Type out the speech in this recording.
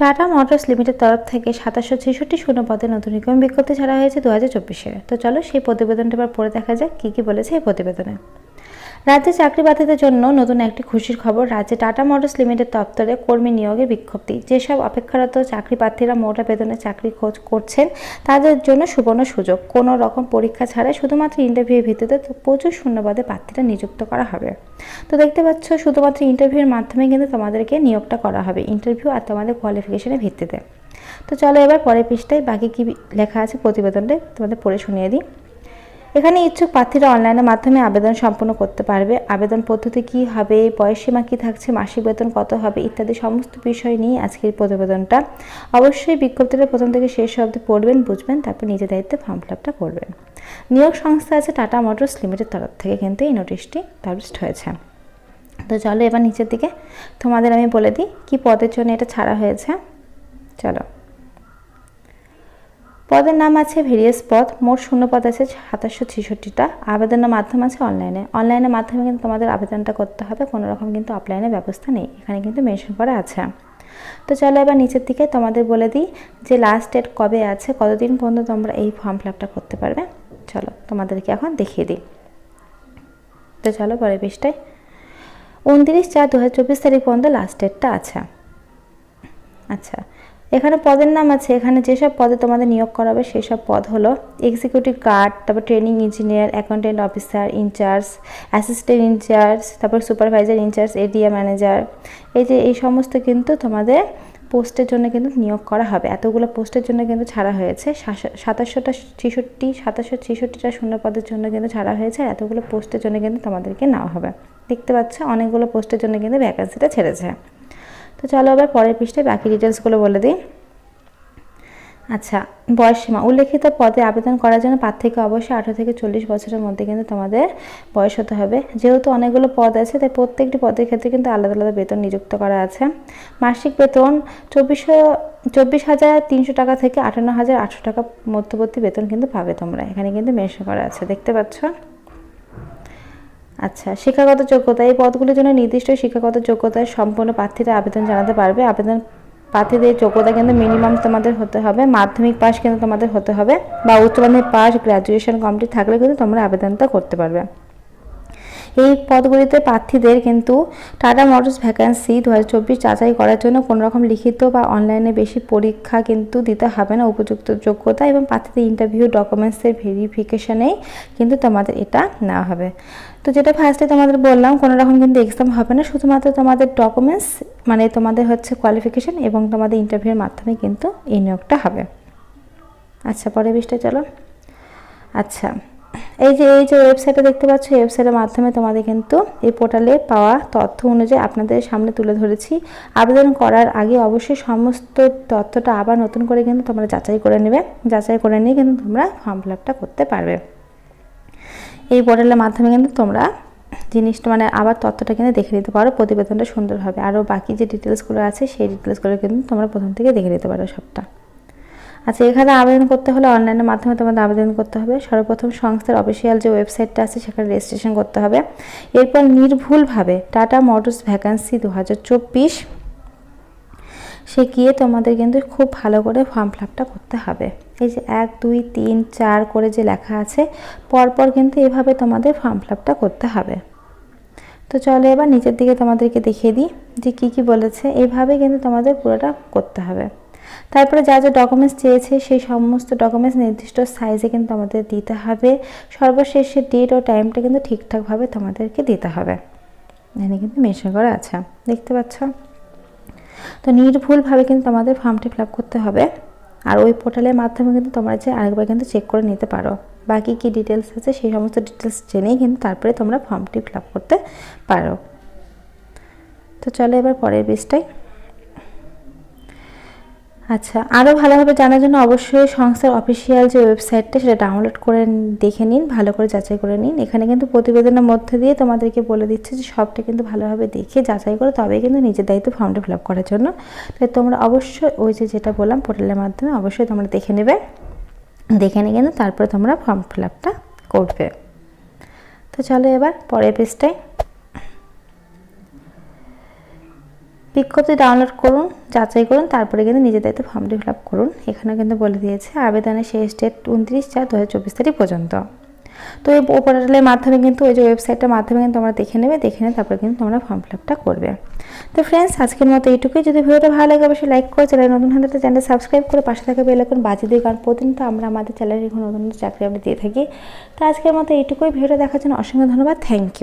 Tata motors limited তরফ থেকে সাতাশশো ছেষট্টি শূন্য পদে নতুন নিগম বিজ্ঞপ্তি ছাড়া হয়েছে দু হাজার চব্বিশে। তো চলো সেই প্রতিবেদনটা এবার পড়ে দেখা যাক কী কী বলেছে এই প্রতিবেদনে। রাজ্যে চাকরি বাতিদের জন্য নতুন একটি খুশির খবর। রাজ্যে টাটা মোটরস লিমিটেড দপ্তরে কর্মী নিয়োগের বিজ্ঞপ্তি। যেসব অপেক্ষারত চাকরি প্রার্থীরা মোটা বেতনে চাকরি খোঁজ করছেন, তাদের জন্য সুবর্ণ সুযোগ। কোনো রকম পরীক্ষা ছাড়াই শুধুমাত্র ইন্টারভিউর ভিত্তিতে প্রচুর শূন্যবাদে প্রার্থীরা নিযুক্ত করা হবে। তো দেখতে পাচ্ছ, শুধুমাত্র ইন্টারভিউর মাধ্যমে কিন্তু তোমাদেরকে নিয়োগটা করা হবে ইন্টারভিউ আর তোমাদের কোয়ালিফিকেশনের ভিত্তিতে। তো চলো এবার পরের পৃষ্ঠায় বাকি কী লেখা আছে প্রতিবেদনটা তোমাদের পড়ে শুনিয়ে দিই। এখানে ইচ্ছুক প্রার্থীরা অনলাইনের মাধ্যমে আবেদন সম্পন্ন করতে পারবে। আবেদন পদ্ধতি কী হবে বয়সীমা কী থাকছে, মাসিক বেতন কত হবে, ইত্যাদি সমস্ত বিষয় নিয়ে আজকের প্রতিবেদনটা অবশ্যই বিজ্ঞপ্তিটা প্রথম থেকে শেষ অবধি পড়বেন, বুঝবেন, তারপর নিজের দায়িত্বে ফর্ম ফিল করবেন। নিয়োগ সংস্থা আছে টাটা মোটরস লিমিটেড তরফ থেকে কিন্তু এই নোটিশটি পাবলিশড হয়েছে। তো চলো এবার নিচের দিকে তোমাদের আমি বলে দিই, কী পদের জন্য এটা ছাড়া হয়েছে? চলো। পদের নাম আছে ভেরিয়াস পদ, মোট শূন্য পদ আছে সাতাশশো ছেষট্টিটা। আবেদনের মাধ্যম আছে অনলাইনে অনলাইনের মাধ্যমে কিন্তু তোমাদের আবেদনটা করতে হবে, কোনো রকম কিন্তু অফলাইনের ব্যবস্থা নেই। এখানে কিন্তু মেনশন করা আছে। তো চলো এবার নিচের দিকে তোমাদের বলে দিই যে লাস্ট ডেট কবে আছে, কতদিন পর্যন্ত তোমরা এই ফর্ম ফিল করতে পারবে। চলো তোমাদেরকে এখন দেখিয়ে দিই। তো চলো পরের পৃষ্ঠায়। উনত্রিশ চার দু হাজার চব্বিশ তারিখ পর্যন্ত লাস্ট ডেটটা আছে। আচ্ছা এখানে পদের নাম আছে, এখানে যেসব পদে তোমাদের নিয়োগ করা করাবে সেসব পদ হলো এক্সিকিউটিভ গার্ড তারপর training engineer accountant officer in charge assistant in charge তারপর সুপারভাইজার ইনচার্জ এডিয়া ম্যানেজার এই যে, এই সমস্ত কিন্তু তোমাদের পোস্টের জন্য কিন্তু নিয়োগ করা হবে। এতগুলো পোস্টের জন্য কিন্তু ছাড়া হয়েছে। সাতাশশোটা ছেষট্টি, সাতাশশো ছেষট্টিটা শূন্য পদের জন্য কিন্তু ছাড়া হয়েছে। আর এতগুলো পোস্টের জন্য কিন্তু তোমাদেরকে নেওয়া হবে। দেখতে পাচ্ছ, অনেকগুলো পোস্টের জন্য কিন্তু ভ্যাকান্সিটা ছেড়েছে। তো চলো আবার পরের পৃষ্ঠায় বাকি ডিটেলসগুলো বলে দিই। আচ্ছা বয়স সীমা। উল্লেখিত পদে আবেদন করার জন্য থেকে অবশ্যই আঠারো থেকে চল্লিশ বছরের মধ্যে কিন্তু তোমাদের বয়স হতে হবে। যেহেতু অনেকগুলো পদ আছে, তাই প্রত্যেকটি পদের ক্ষেত্রে কিন্তু আলাদা আলাদা বেতন নিযুক্ত করা আছে। মাসিক বেতন চব্বিশশো, চব্বিশ হাজার তিনশো টাকা থেকে আটান্ন হাজার আটশো টাকা মধ্যবর্তী বেতন কিন্তু পাবে তোমরা। এখানে কিন্তু মেনশন করা আছে। দেখতে পাচ্ছ? আচ্ছা শিক্ষাগত যোগ্যতা, এই পদগুলির জন্য নির্দিষ্ট শিক্ষাগত যোগ্যতায় সম্পূর্ণ প্রার্থীরা আবেদন জানাতে পারবে। আবেদন প্রার্থীদের যোগ্যতা কিন্তু মিনিমাম তোমাদের হতে হবে, মাধ্যমিক পাশ কিন্তু তোমাদের হতে হবে বা উচ্চ মাধ্যমিক গ্র্যাজুয়েশন কমপ্লিট থাকলে কিন্তু তোমরা আবেদনটা করতে পারবে। এই পদগুলিতে প্রার্থীদের কিন্তু টাটা মোটরস ভ্যাকান্সি দু যাচাই করার জন্য কোনো রকম লিখিত বা অনলাইনে বেশি পরীক্ষা কিন্তু দিতে হবে না। উপযুক্ত যোগ্যতা এবং প্রার্থীদের ইন্টারভিউ ডকুমেন্টসের ভেরিফিকেশনেই কিন্তু তোমাদের এটা নেওয়া হবে। তো যেটা ফার্স্টে তোমাদের বললাম কোনো রকম কিন্তু এক্সাম হবে না। শুধুমাত্র তোমাদের ডকুমেন্টস মানে তোমাদের হচ্ছে কোয়ালিফিকেশান এবং তোমাদের ইন্টারভিউর মাধ্যমে কিন্তু এই নিয়োগটা হবে। আচ্ছা পরে বিষটা চলো। আচ্ছা এই যে এই যে ওয়েবসাইটে দেখতে পাচ্ছ, এই ওয়েবসাইটের মাধ্যমে তোমাদের কিন্তু এই পোর্টালে পাওয়া তথ্য অনুযায়ী আপনাদের সামনে তুলে ধরেছি। আবেদন করার আগে অবশ্যই সমস্ত তথ্যটা আবার নতুন করে কিন্তু তোমরা যাচাই করে নেবে। যাচাই করে নিয়ে কিন্তু তোমরা ফর্ম ফিল করতে পারবে। এই পোর্টালের মাধ্যমে কিন্তু তোমরা জিনিসটা মানে আবার তথ্যটা কিন্তু দেখে নিতে পারো, প্রতিবেদনটা সুন্দর হবে আরও বাকি যে ডিটেলসগুলো আছে, সেই ডিটেলসগুলো কিন্তু তোমরা প্রথম থেকে দেখে নিতে পারো সবটা। আচ্ছা এখানে আবেদন করতে হলে অনলাইনের মাধ্যমে তোমাদের আবেদন করতে হবে। সর্বপ্রথম সংস্থার অফিসিয়াল যে ওয়েবসাইটটা আছে, সেখানে রেজিস্ট্রেশন করতে হবে। এরপর নির্ভুলভাবে টাটা মোটরস ভ্যাকান্সি দু হাজার চব্বিশ, সে গিয়ে তোমাদের কিন্তু খুব ভালো করে ফর্ম ফিল করতে হবে। এই যে এক, দুই, তিন, চার করে যে লেখা আছে, পরপর কিন্তু এভাবে তোমাদের ফর্ম ফিল করতে হবে। তো চলো এবার নিচের দিকে তোমাদেরকে দেখিয়ে দিই যে কি কি বলেছে। এইভাবে কিন্তু তোমাদের পুরোটা করতে হবে। তারপরে যা যা ডকুমেন্টস চেয়েছে, সেই সমস্ত ডকুমেন্টস নির্দিষ্ট সাইজে কিন্তু আমাদের দিতে হবে। সর্বশেষে ডেট ও টাইমটা কিন্তু ঠিকঠাকভাবে তোমাদেরকে দিতে হবে। এখানে কিন্তু মেনশন করা আছে, দেখতে পাচ্ছ? তো নির্ভুলভাবে কিন্তু তোমাদের ফর্মটি ফিল করতে হবে। আর ওই পোর্টালের মাধ্যমে কিন্তু তোমরা যে আরেকবার কিন্তু চেক করে নিতে পারো। বাকি কি ডিটেলস আছে, সেই সমস্ত ডিটেলস জেনেই কিন্তু তারপরে তোমরা ফর্মটি ফিল করতে পারো। তো চলো এবার পরের বিষটায় আচ্ছা আরও ভালোভাবে জানার জন্য অবশ্যই সংস্থার অফিসিয়াল যে ওয়েবসাইটটা সেটা ডাউনলোড করে দেখে নিন, ভালো করে যাচাই করে নিন। এখানে কিন্তু প্রতিবেদনের মধ্যে দিয়ে তোমাদেরকে বলে দিচ্ছে যে সবটা কিন্তু ভালোভাবে দেখে যাচাই করে, তবেই কিন্তু নিজের দায়িত্ব ফর্মটা ফিল করার জন্য। তাই তোমরা অবশ্যই ওই যে যেটা বললাম পোর্টালের মাধ্যমে অবশ্যই তোমরা দেখে নেবে। দেখে নিয়ে কিন্তু তারপরে তোমরা ফর্ম ফিল করবে। তো চলো এবার পরের পেজটায় বিজ্ঞপ্তি ডাউনলোড করুন, যাচাই করুন, তারপরে কিন্তু নিজের দায়িত্বে ফর্মটি ফিল আপ করুন। এখানে কিন্তু বলে দিয়েছে, আবেদনের শেষ ডেট উনত্রিশ চার দু তারিখ পর্যন্ত। তো এই পোর্টালের মাধ্যমে কিন্তু ওই যে ওয়েবসাইটের মাধ্যমে কিন্তু তোমরা দেখে নেবে, দেখে নিয়ে তারপরে কিন্তু তোমরা ফর্ম ফিল আপটা করবে। তো ফ্রেন্ডস আজকের মতো এইটুকুই। যদি ভিডিওটা ভালো লাগে, অবশ্যই লাইক করে, চ্যানেল নতুন হাতে চ্যানেল সাবস্ক্রাইব করে পাশে থাকা বেল আইকন বাজিয়ে দিই কারণ প্রতিদিন তো আমরা আমাদের চ্যানেলে এখন নতুন চাকরি আপনি দিয়ে থাকি। তো আজকের মতো এইটুকুই। ভিডিওটা দেখার জন্য অসংখ্য ধন্যবাদ। Thank you